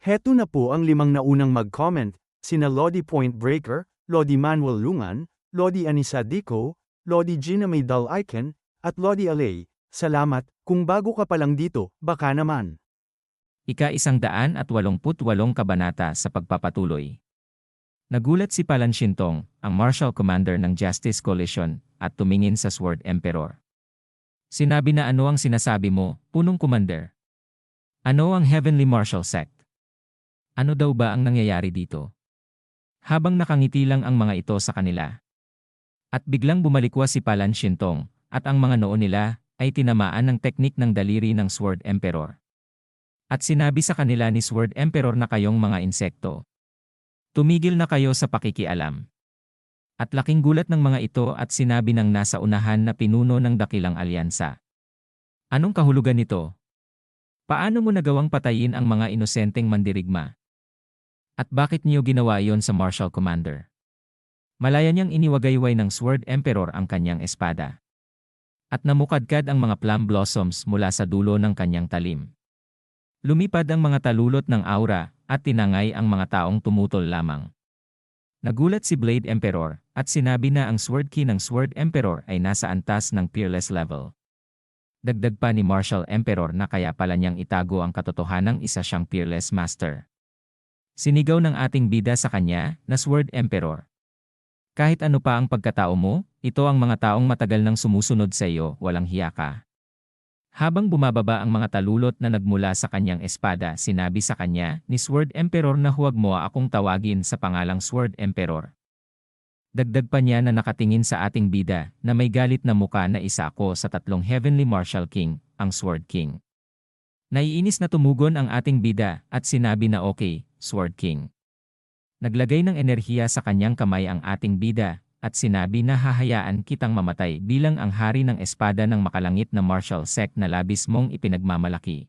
Heto na po ang limang naunang mag-comment, sina Lodi Point Breaker, Lodi Manuel Lungan, Lodi Anisa Dico, Lodi Gina Maydal Icon, at Lodi Alay. Salamat, kung bago ka pa lang dito, baka naman. Ika isang daan at walumput walong kabanata sa pagpapatuloy. Nagulat si Palan Shintong, ang Marshal Commander ng Justice Coalition, at tumingin sa Sword Emperor. Sinabi na ano ang sinasabi mo, punong commander? Ano ang Heavenly Marshal Sect? Ano daw ba ang nangyayari dito? Habang nakangiti lang ang mga ito sa kanila. At biglang bumalikwa si Palan Shintong, at ang mga noo nila ay tinamaan ng teknik ng daliri ng Sword Emperor. At sinabi sa kanila ni Sword Emperor na kayong mga insekto. Tumigil na kayo sa pakikialam. At laking gulat ng mga ito at sinabi ng nasa unahan na pinuno ng dakilang alyansa. Anong kahulugan nito? Paano mo nagawang patayin ang mga inosenteng mandirigma? At bakit niyo ginawa yon sa Marshal Commander? Malaya niyang iniwagayway ng Sword Emperor ang kanyang espada. At namukadkad ang mga plum blossoms mula sa dulo ng kanyang talim. Lumipad ang mga talulot ng aura at tinangay ang mga taong tumutol lamang. Nagulat si Blade Emperor at sinabi na ang Sword Key ng Sword Emperor ay nasa antas ng peerless level. Dagdag pa ni Marshal Emperor na kaya pala niyang itago ang katotohanang isa siyang peerless master. Sinigaw ng ating bida sa kanya na Sword Emperor. Kahit ano pa ang pagkatao mo, ito ang mga taong matagal nang sumusunod sa iyo, walang hiya ka. Habang bumababa ang mga talulot na nagmula sa kanyang espada, sinabi sa kanya ni Sword Emperor na huwag mo akong tawagin sa pangalang Sword Emperor. Dagdag pa niya na nakatingin sa ating bida na may galit na muka na isa ako sa tatlong Heavenly Martial King, ang Sword King. Naiinis na tumugon ang ating bida at sinabi na okay, Sword King. Naglagay ng enerhiya sa kanyang kamay ang ating bida at sinabi na hahayaan kitang mamatay bilang ang hari ng espada ng makalangit na martial sect na labis mong ipinagmamalaki.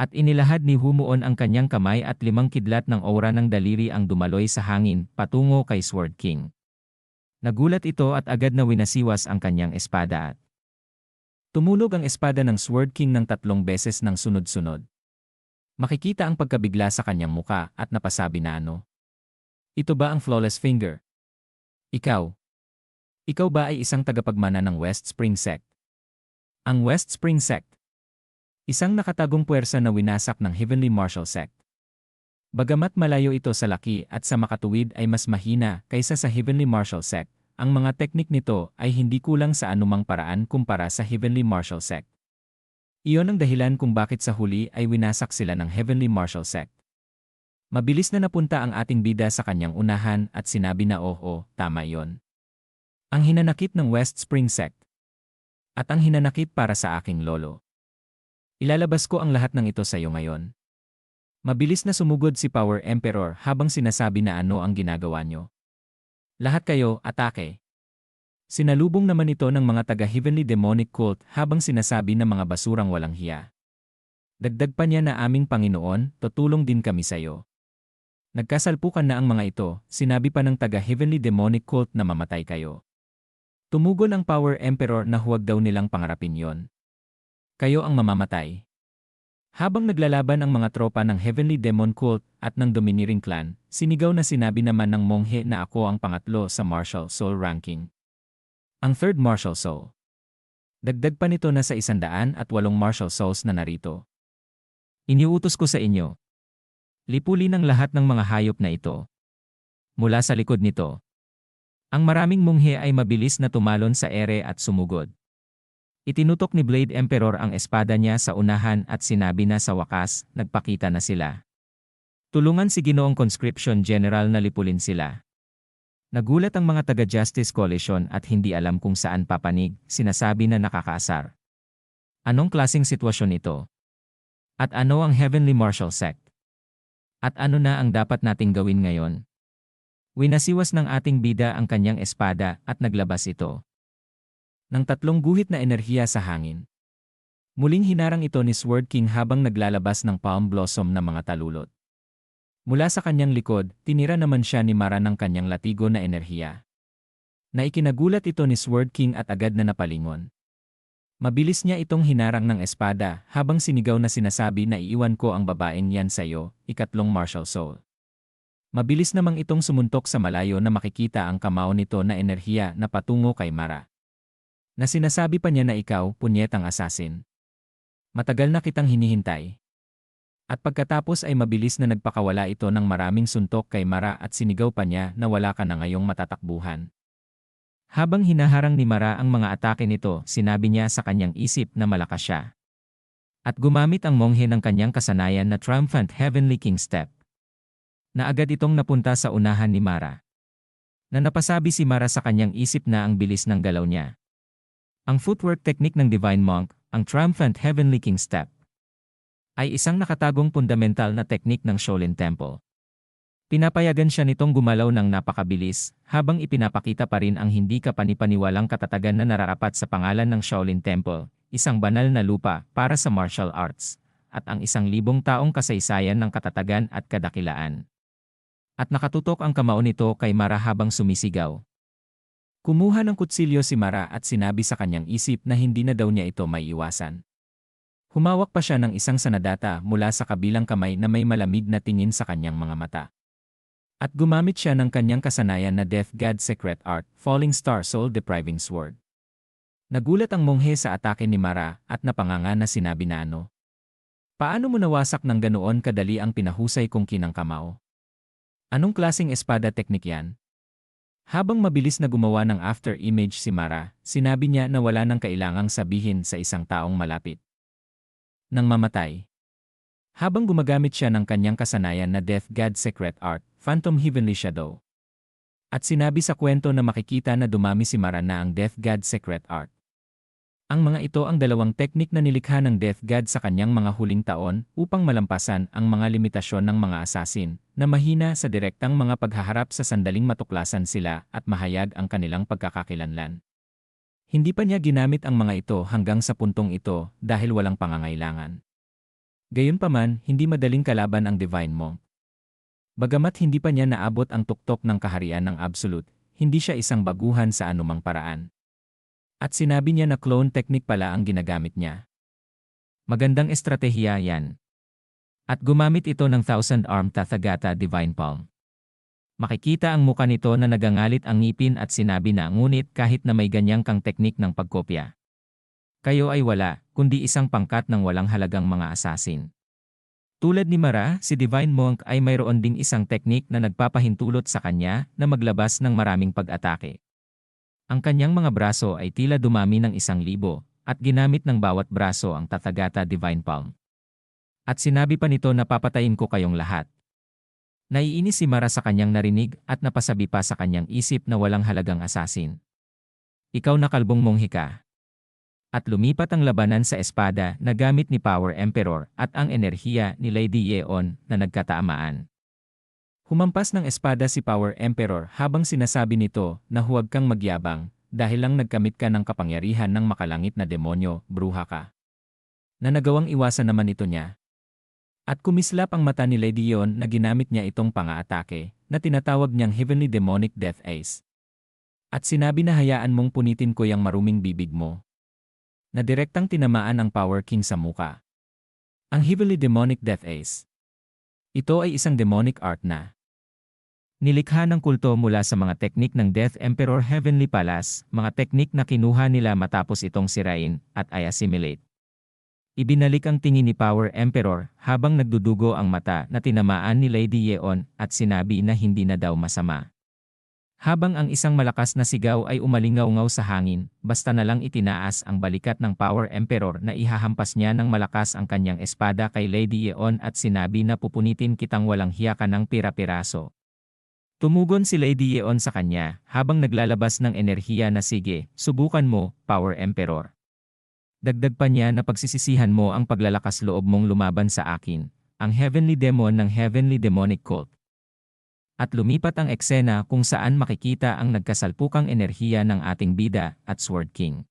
At inilahad ni Humuon ang kanyang kamay at limang kidlat ng aura ng daliri ang dumaloy sa hangin patungo kay Sword King. Nagulat ito at agad na winasiwas ang kanyang espada at tumulog ang espada ng Sword King ng tatlong beses ng sunod-sunod. Makikita ang pagkabigla sa kanyang muka at napasabi na ano. Ito ba ang flawless finger? Ikaw. Ikaw ba ay isang tagapagmana ng West Spring Sect? Ang West Spring Sect. Isang nakatagong puwersa na winasak ng Heavenly Martial Sect. Bagamat malayo ito sa laki at sa makatuwid ay mas mahina kaysa sa Heavenly Martial Sect, ang mga teknik nito ay hindi kulang sa anumang paraan kumpara sa Heavenly Martial Sect. Iyon ang dahilan kung bakit sa huli ay winasak sila ng Heavenly Martial Sect. Mabilis na napunta ang ating bida sa kanyang unahan at sinabi na oh oh, tama yon. Ang hinanakit ng West Spring Sect. At ang hinanakit para sa aking lolo. Ilalabas ko ang lahat ng ito sa iyo ngayon. Mabilis na sumugod si Power Emperor habang sinasabi na ano ang ginagawa nyo. Lahat kayo, atake. Sinalubong naman ito ng mga taga-heavenly demonic cult habang sinasabi na mga basurang walang hiya. Dagdag pa niya na aming Panginoon, tutulong din kami sa iyo. Nagkasalpukan na ang mga ito, sinabi pa ng taga-heavenly demonic cult na mamatay kayo. Tumugon ang Power Emperor na huwag daw nilang pangarapin yon. Kayo ang mamamatay. Habang naglalaban ang mga tropa ng Heavenly Demon Cult at ng Domineering Clan, sinigaw na sinabi naman ng monghe na ako ang pangatlo sa Martial Soul ranking. Ang third Martial Soul. Dagdag pa nito na sa isandaan at walong Martial Souls na narito. Iniutos ko sa inyo, Lipuli ng lahat ng mga hayop na ito. Mula sa likod nito. Ang maraming munghe ay mabilis na tumalon sa ere at sumugod. Itinutok ni Blade Emperor ang espada niya sa unahan at sinabi na sa wakas, nagpakita na sila. Tulungan si Ginoong Conscription General na lipulin sila. Nagulat ang mga taga-Justice Coalition at hindi alam kung saan papanig, sinasabi na nakakaasar. Anong klasing sitwasyon ito? At ano ang Heavenly Martial Sect? At ano na ang dapat nating gawin ngayon? Winasiwas ng ating bida ang kanyang espada at naglabas ito. Ng tatlong guhit na enerhiya sa hangin. Muling hinarang ito ni Sword King habang naglalabas ng palm blossom na mga talulot. Mula sa kanyang likod, tinira naman siya ni Mara ng kanyang latigo na enerhiya. Naikinagulat ito ni Sword King at agad na napalingon. Mabilis niya itong hinarang ng espada habang sinigaw na sinasabi na iiwan ko ang babaeng yan sa'yo, ikatlong martial soul. Mabilis namang itong sumuntok sa malayo na makikita ang kamao nito na enerhiya na patungo kay Mara. Na sinasabi pa niya na ikaw, punyetang assassin. Matagal na kitang hinihintay. At pagkatapos ay mabilis na nagpakawala ito ng maraming suntok kay Mara at sinigaw pa niya na wala ka na ngayong matatakbuhan. Habang hinaharang ni Mara ang mga atake nito, sinabi niya sa kanyang isip na malakas siya. At gumamit ang monghe ng kanyang kasanayan na triumphant heavenly king step. Na agad itong napunta sa unahan ni Mara. Na napasabi si Mara sa kanyang isip na ang bilis ng galaw niya. Ang footwork technique ng Divine Monk, ang triumphant heavenly king step, ay isang nakatagong fundamental na teknik ng Shaolin Temple. Pinapayagan siya nitong gumalaw ng napakabilis, habang ipinapakita pa rin ang hindi kapanipaniwalang katatagan na nararapat sa pangalan ng Shaolin Temple, isang banal na lupa para sa martial arts, at ang isang libong taong kasaysayan ng katatagan at kadakilaan. At nakatutok ang kamao nito kay Mara habang sumisigaw. Kumuha ng kutsilyo si Mara at sinabi sa kanyang isip na hindi na daw niya ito may iwasan. Humawak pa siya ng isang sanadata mula sa kabilang kamay na may malamig na tingin sa kanyang mga mata. At gumamit siya ng kanyang kasanayan na Death God Secret Art, Falling Star Soul Depriving Sword. Nagulat ang monghe sa atake ni Mara at napanganga na sinabi na ano. Paano mo nawasak ng ganoon kadali ang pinahusay kong kinang kamao? Anong klasing espada teknik yan? Habang mabilis na gumawa ng after image si Mara, sinabi niya na wala nang kailangang sabihin sa isang taong malapit. Nang mamatay. Habang gumagamit siya ng kanyang kasanayan na Death God Secret Art, Phantom Heavenly Shadow. At sinabi sa kwento na makikita na dumami si Mara na ang Death God Secret Art. Ang mga ito ang dalawang teknik na nilikha ng Death God sa kanyang mga huling taon upang malampasan ang mga limitasyon ng mga asasin na mahina sa direktang mga paghaharap sa sandaling matuklasan sila at mahayag ang kanilang pagkakakilanlan. Hindi pa niya ginamit ang mga ito hanggang sa puntong ito dahil walang pangangailangan. Gayunpaman, hindi madaling kalaban ang Divine Monk. Bagamat hindi pa niya naabot ang tuktok ng kaharian ng Absolute, hindi siya isang baguhan sa anumang paraan. At sinabi niya na clone technique pala ang ginagamit niya. Magandang estratehiya yan. At gumamit ito ng Thousand Arm Tathagata Divine Palm. Makikita ang muka nito na nagangalit ang ngipin at sinabi na ngunit kahit na may ganyang kang teknik ng pagkopya. Kayo ay wala, kundi isang pangkat ng walang halagang mga asasin. Tulad ni Mara, si Divine Monk ay mayroon ding isang teknik na nagpapahintulot sa kanya na maglabas ng maraming pag-atake. Ang kanyang mga braso ay tila dumami ng isang libo, at ginamit ng bawat braso ang Tathagata Divine Palm. At sinabi pa nito na papatayin ko kayong lahat. Naiinis si Mara sa kanyang narinig at napasabi pa sa kanyang isip na walang halagang asasin. Ikaw na kalbong monghi ka at lumipat ang labanan sa espada na gamit ni Power Emperor at ang enerhiya ni Lady Yeon na nagkataamaan. Humampas ng espada si Power Emperor habang sinasabi nito na huwag kang magyabang dahil lang nagkamit ka ng kapangyarihan ng makalangit na demonyo, bruha ka. Na nagawang iwasan naman ito niya. At kumislap ang mata ni Lady Yeon na ginamit niya itong pang-aatake na tinatawag niyang Heavenly Demonic Death Ace. At sinabi na hayaan mong punitin ko yung maruming bibig mo na direktang tinamaan ang Power King sa muka. Ang Heavily Demonic Death Ace. Ito ay isang demonic art na nilikha ng kulto mula sa mga teknik ng Death Emperor Heavenly Palace, mga teknik na kinuha nila matapos itong sirain at ay assimilate. Ibinalik ang tingin ni Power Emperor habang nagdudugo ang mata na tinamaan ni Lady Yeon at sinabi na hindi na daw masama. Habang ang isang malakas na sigaw ay umalingaw-ngaw sa hangin, basta na lang itinaas ang balikat ng Power Emperor na ihahampas niya ng malakas ang kanyang espada kay Lady Yeon at sinabi na pupunitin kitang walang hiya ka ng pira-piraso. Tumugon si Lady Yeon sa kanya habang naglalabas ng enerhiya na sige, subukan mo, Power Emperor. Dagdag pa niya na pagsisisihan mo ang paglalakas loob mong lumaban sa akin, ang Heavenly Demon ng Heavenly Demonic Cult at lumipat ang eksena kung saan makikita ang nagkasalpukang enerhiya ng ating bida at Sword King.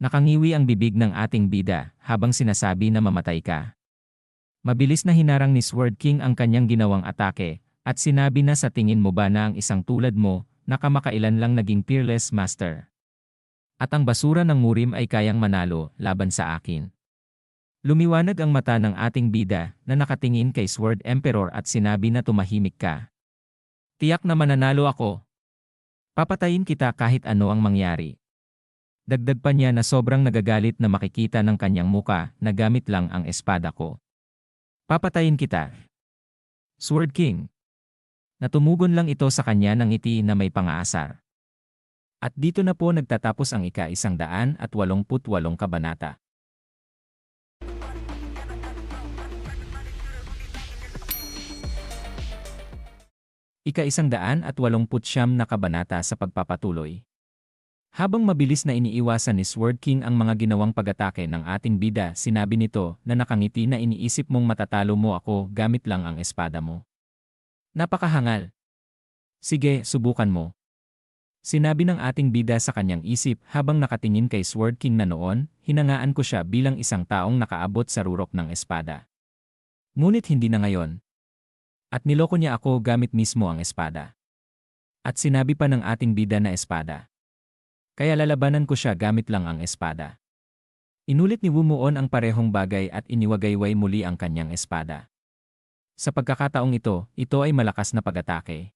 Nakangiwi ang bibig ng ating bida habang sinasabi na mamatay ka. Mabilis na hinarang ni Sword King ang kanyang ginawang atake at sinabi na sa tingin mo ba na ang isang tulad mo na kamakailan lang naging peerless master. At ang basura ng murim ay kayang manalo laban sa akin. Lumiwanag ang mata ng ating bida na nakatingin kay Sword Emperor at sinabi na tumahimik ka. Tiyak na mananalo ako. Papatayin kita kahit ano ang mangyari. Dagdag pa niya na sobrang nagagalit na makikita ng kanyang muka na gamit lang ang espada ko. Papatayin kita. Sword King. Natumugon lang ito sa kanya ng ngiti na may pangaasar. At dito na po nagtatapos ang ika-isang daan at walumput walong kabanata. Ika-isang daan at walumput siyam na kabanata sa pagpapatuloy. Habang mabilis na iniiwasan ni Sword King ang mga ginawang pag-atake ng ating bida, sinabi nito na nakangiti na iniisip mong matatalo mo ako gamit lang ang espada mo. Napakahangal. Sige, subukan mo. Sinabi ng ating bida sa kanyang isip habang nakatingin kay Sword King na noon, hinangaan ko siya bilang isang taong nakaabot sa rurok ng espada. Ngunit hindi na ngayon. At niloko niya ako gamit mismo ang espada. At sinabi pa ng ating bida na espada. Kaya lalabanan ko siya gamit lang ang espada. Inulit ni Wumuon ang parehong bagay at iniwagayway muli ang kanyang espada. Sa pagkakataong ito, ito ay malakas na pag-atake.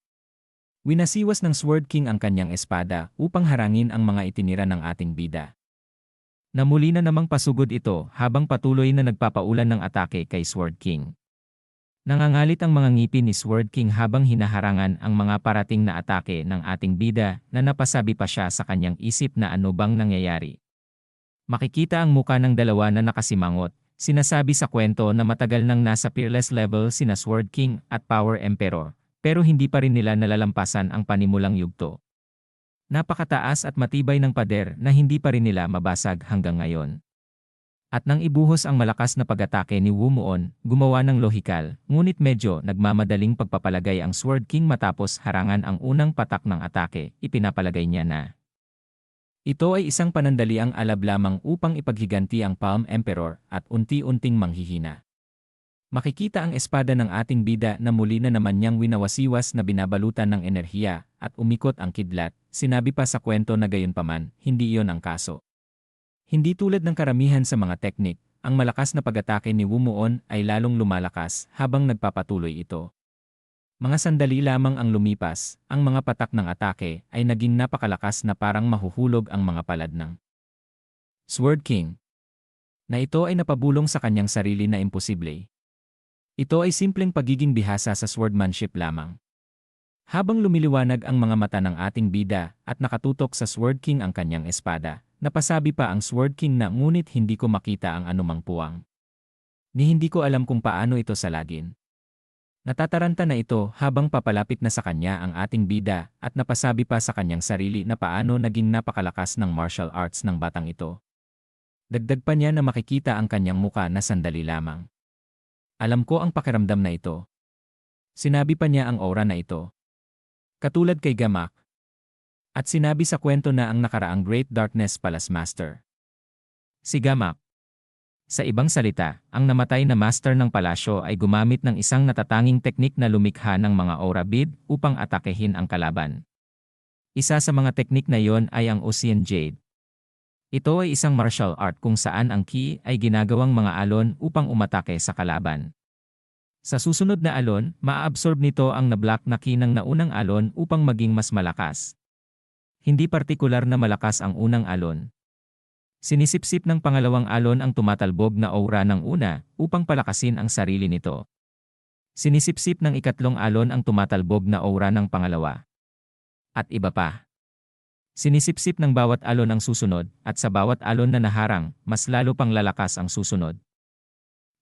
Winasiwas ng Sword King ang kanyang espada upang harangin ang mga itinira ng ating bida. Namuli na namang pasugod ito habang patuloy na nagpapaulan ng atake kay Sword King. Nangangalit ang mga ngipin ni Sword King habang hinaharangan ang mga parating na atake ng ating bida na napasabi pa siya sa kanyang isip na ano bang nangyayari. Makikita ang muka ng dalawa na nakasimangot, sinasabi sa kwento na matagal nang nasa peerless level sina Sword King at Power Emperor, pero hindi pa rin nila nalalampasan ang panimulang yugto. Napakataas at matibay ng pader na hindi pa rin nila mabasag hanggang ngayon. At nang ibuhos ang malakas na pag-atake ni Wumuon, gumawa ng lohikal, ngunit medyo nagmamadaling pagpapalagay ang Sword King matapos harangan ang unang patak ng atake, ipinapalagay niya na. Ito ay isang panandaliang alab lamang upang ipaghiganti ang Palm Emperor at unti-unting manghihina. Makikita ang espada ng ating bida na muli na naman niyang winawasiwas na binabalutan ng enerhiya at umikot ang kidlat, sinabi pa sa kwento na gayon paman, hindi iyon ang kaso. Hindi tulad ng karamihan sa mga teknik, ang malakas na pag-atake ni Wumuon ay lalong lumalakas habang nagpapatuloy ito. Mga sandali lamang ang lumipas, ang mga patak ng atake ay naging napakalakas na parang mahuhulog ang mga palad ng Sword King. Na ito ay napabulong sa kanyang sarili na imposible. Ito ay simpleng pagiging bihasa sa swordmanship lamang. Habang lumiliwanag ang mga mata ng ating bida at nakatutok sa Sword King ang kanyang espada, Napasabi pa ang Sword King na ngunit hindi ko makita ang anumang puwang. Ni hindi ko alam kung paano ito salagin. Natataranta na ito habang papalapit na sa kanya ang ating bida at napasabi pa sa kanyang sarili na paano naging napakalakas ng martial arts ng batang ito. Dagdag pa niya na makikita ang kanyang muka na sandali lamang. Alam ko ang pakiramdam na ito. Sinabi pa niya ang aura na ito. Katulad kay Gamak, at sinabi sa kwento na ang nakaraang Great Darkness Palace Master. Si Gamak. Sa ibang salita, ang namatay na master ng palasyo ay gumamit ng isang natatanging teknik na lumikha ng mga aura bead upang atakehin ang kalaban. Isa sa mga teknik na iyon ay ang Ocean Jade. Ito ay isang martial art kung saan ang ki ay ginagawang mga alon upang umatake sa kalaban. Sa susunod na alon, maaabsorb nito ang na-block na ki ng naunang alon upang maging mas malakas. Hindi partikular na malakas ang unang alon. Sinisipsip ng pangalawang alon ang tumatalbog na aura ng una upang palakasin ang sarili nito. Sinisipsip ng ikatlong alon ang tumatalbog na aura ng pangalawa. At iba pa. Sinisipsip ng bawat alon ang susunod at sa bawat alon na naharang, mas lalo pang lalakas ang susunod.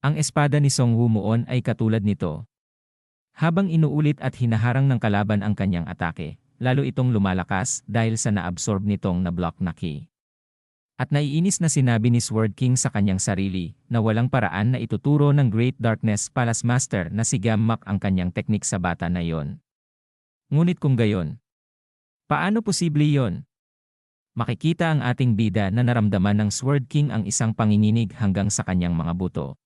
Ang espada ni Song Wumuon ay katulad nito. Habang inuulit at hinaharang ng kalaban ang kanyang atake, lalo itong lumalakas dahil sa naabsorb nitong na-block na key. At naiinis na sinabi ni Sword King sa kanyang sarili na walang paraan na ituturo ng Great Darkness Palace Master na si Gammak ang kanyang teknik sa bata na yon. Ngunit kung gayon, paano posible yon? Makikita ang ating bida na naramdaman ng Sword King ang isang panginginig hanggang sa kanyang mga buto.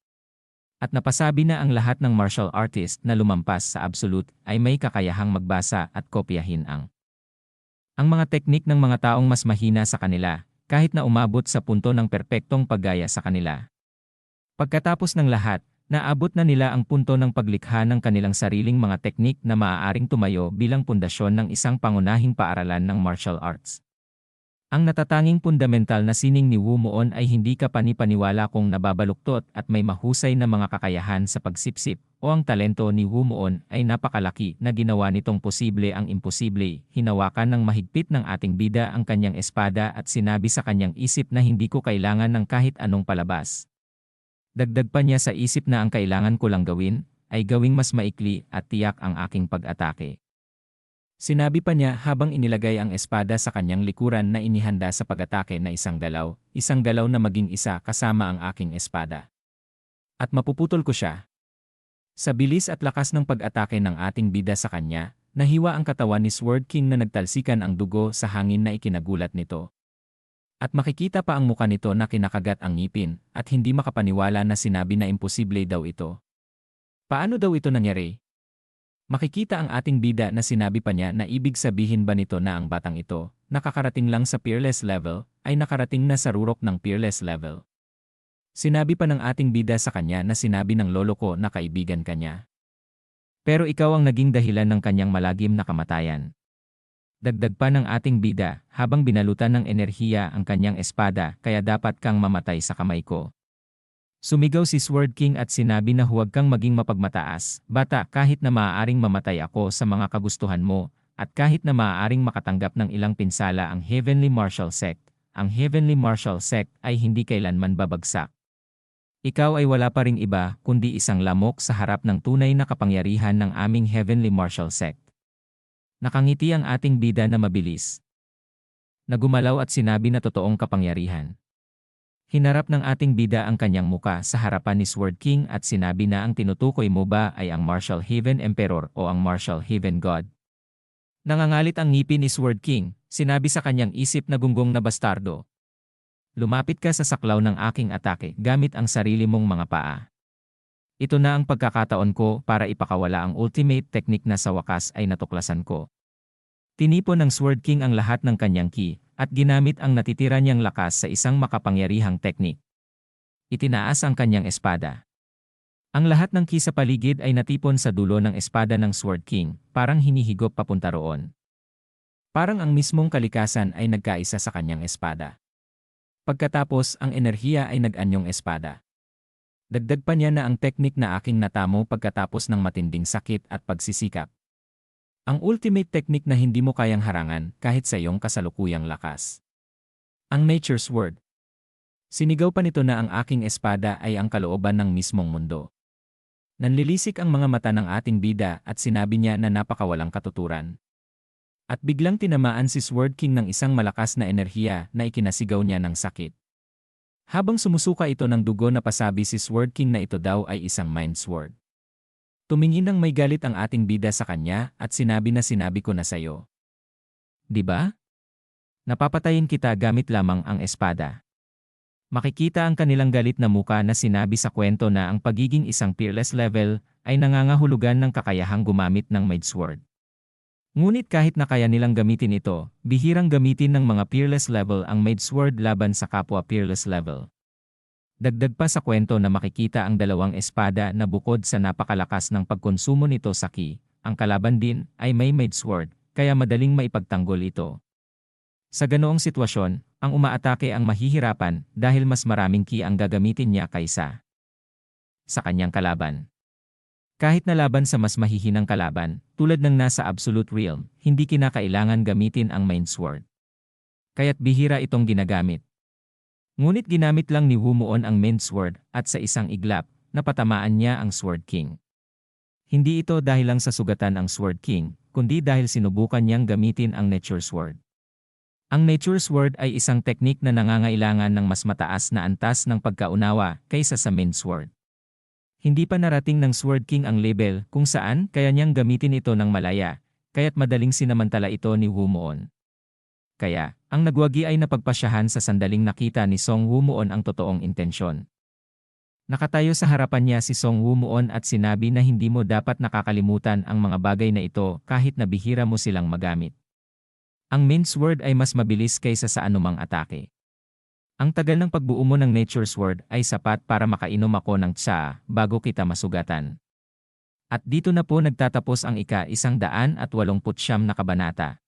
At napasabi na ang lahat ng martial artist na lumampas sa absolute ay may kakayahang magbasa at kopyahin ang ang mga teknik ng mga taong mas mahina sa kanila, kahit na umabot sa punto ng perpektong paggaya sa kanila. Pagkatapos ng lahat, naabot na nila ang punto ng paglikha ng kanilang sariling mga teknik na maaaring tumayo bilang pundasyon ng isang pangunahing paaralan ng martial arts. Ang natatanging fundamental na sining ni Wu Moon ay hindi ka panipaniwala kung nababaluktot at may mahusay na mga kakayahan sa pagsipsip o ang talento ni Wu Moon ay napakalaki na ginawa nitong posible ang imposible. Hinawakan ng mahigpit ng ating bida ang kanyang espada at sinabi sa kanyang isip na hindi ko kailangan ng kahit anong palabas. Dagdag pa niya sa isip na ang kailangan ko lang gawin ay gawing mas maikli at tiyak ang aking pag-atake. Sinabi pa niya habang inilagay ang espada sa kanyang likuran na inihanda sa pag-atake na isang galaw, isang galaw na maging isa kasama ang aking espada. At mapuputol ko siya. Sa bilis at lakas ng pag-atake ng ating bida sa kanya, nahiwa ang katawan ni Sword King na nagtalsikan ang dugo sa hangin na ikinagulat nito. At makikita pa ang muka nito na kinakagat ang ngipin at hindi makapaniwala na sinabi na imposible daw ito. Paano daw ito nangyari? Makikita ang ating bida na sinabi pa niya na ibig sabihin ba nito na ang batang ito, nakakarating lang sa peerless level, ay nakarating na sa rurok ng peerless level. Sinabi pa ng ating bida sa kanya na sinabi ng lolo ko na kaibigan kanya. Pero ikaw ang naging dahilan ng kanyang malagim na kamatayan. Dagdag pa ng ating bida, habang binalutan ng enerhiya ang kanyang espada, kaya dapat kang mamatay sa kamay ko. Sumigaw si Sword King at sinabi na huwag kang maging mapagmataas, bata kahit na maaaring mamatay ako sa mga kagustuhan mo, at kahit na maaaring makatanggap ng ilang pinsala ang Heavenly Martial Sect, ang Heavenly Martial Sect ay hindi kailanman babagsak. Ikaw ay wala pa ring iba kundi isang lamok sa harap ng tunay na kapangyarihan ng aming Heavenly Martial Sect. Nakangiti ang ating bida na mabilis. Nagumalaw at sinabi na totoong kapangyarihan. Hinarap ng ating bida ang kanyang muka sa harapan ni Sword King at sinabi na ang tinutukoy mo ba ay ang Martial Haven Emperor o ang Martial Haven God. Nangangalit ang ngipin ni Sword King, sinabi sa kanyang isip na gunggong na bastardo. Lumapit ka sa saklaw ng aking atake gamit ang sarili mong mga paa. Ito na ang pagkakataon ko para ipakawala ang ultimate technique na sa wakas ay natuklasan ko. Tinipon ng Sword King ang lahat ng kanyang ki, at ginamit ang natitira niyang lakas sa isang makapangyarihang teknik. Itinaas ang kanyang espada. Ang lahat ng ki sa paligid ay natipon sa dulo ng espada ng Sword King, parang hinihigop papunta roon. Parang ang mismong kalikasan ay nagkaisa sa kanyang espada. Pagkatapos, ang enerhiya ay nag-anyong espada. Dagdag pa niya na ang teknik na aking natamo pagkatapos ng matinding sakit at pagsisikap. Ang ultimate technique na hindi mo kayang harangan kahit sa iyong kasalukuyang lakas. Ang Nature's Word. Sinigaw pa nito na ang aking espada ay ang kalooban ng mismong mundo. Nanlilisik ang mga mata ng ating bida at sinabi niya na napakawalang katuturan. At biglang tinamaan si Sword King ng isang malakas na enerhiya na ikinasigaw niya ng sakit. Habang sumusuka ito ng dugo na pasabi si Sword King na ito daw ay isang mind sword. Tumingin ng may galit ang ating bida sa kanya at sinabi na sinabi ko na sayo. Di ba? Napapatayin kita gamit lamang ang espada. Makikita ang kanilang galit na muka na sinabi sa kwento na ang pagiging isang peerless level ay nangangahulugan ng kakayahang gumamit ng maid sword. Ngunit kahit na kaya nilang gamitin ito, bihirang gamitin ng mga peerless level ang maid sword laban sa kapwa peerless level. Dagdag pa sa kwento na makikita ang dalawang espada na bukod sa napakalakas ng pagkonsumo nito sa ki, ang kalaban din ay may maid sword, kaya madaling maipagtanggol ito. Sa ganoong sitwasyon, ang umaatake ang mahihirapan dahil mas maraming ki ang gagamitin niya kaysa sa kanyang kalaban. Kahit na laban sa mas mahihinang kalaban, tulad ng nasa Absolute Realm, hindi kinakailangan gamitin ang main sword. Kaya't bihira itong ginagamit. Ngunit ginamit lang ni Wumuon ang main sword at sa isang iglap, napatamaan niya ang Sword King. Hindi ito dahil lang sa sugatan ang Sword King, kundi dahil sinubukan niyang gamitin ang Nature Sword. Ang Nature Sword ay isang teknik na nangangailangan ng mas mataas na antas ng pagkaunawa kaysa sa main sword. Hindi pa narating ng Sword King ang label kung saan kaya niyang gamitin ito ng malaya, kaya't madaling sinamantala ito ni Wumuon. Kaya, ang nagwagi ay napagpasyahan sa sandaling nakita ni Song Wumuon ang totoong intensyon. Nakatayo sa harapan niya si Song Wumuon at sinabi na hindi mo dapat nakakalimutan ang mga bagay na ito kahit na bihira mo silang magamit. Ang main sword ay mas mabilis kaysa sa anumang atake. Ang tagal ng pagbuo mo ng nature sword ay sapat para makainom ako ng tsa bago kita masugatan. At dito na po nagtatapos ang ika isang daan at walumput siyam na kabanata.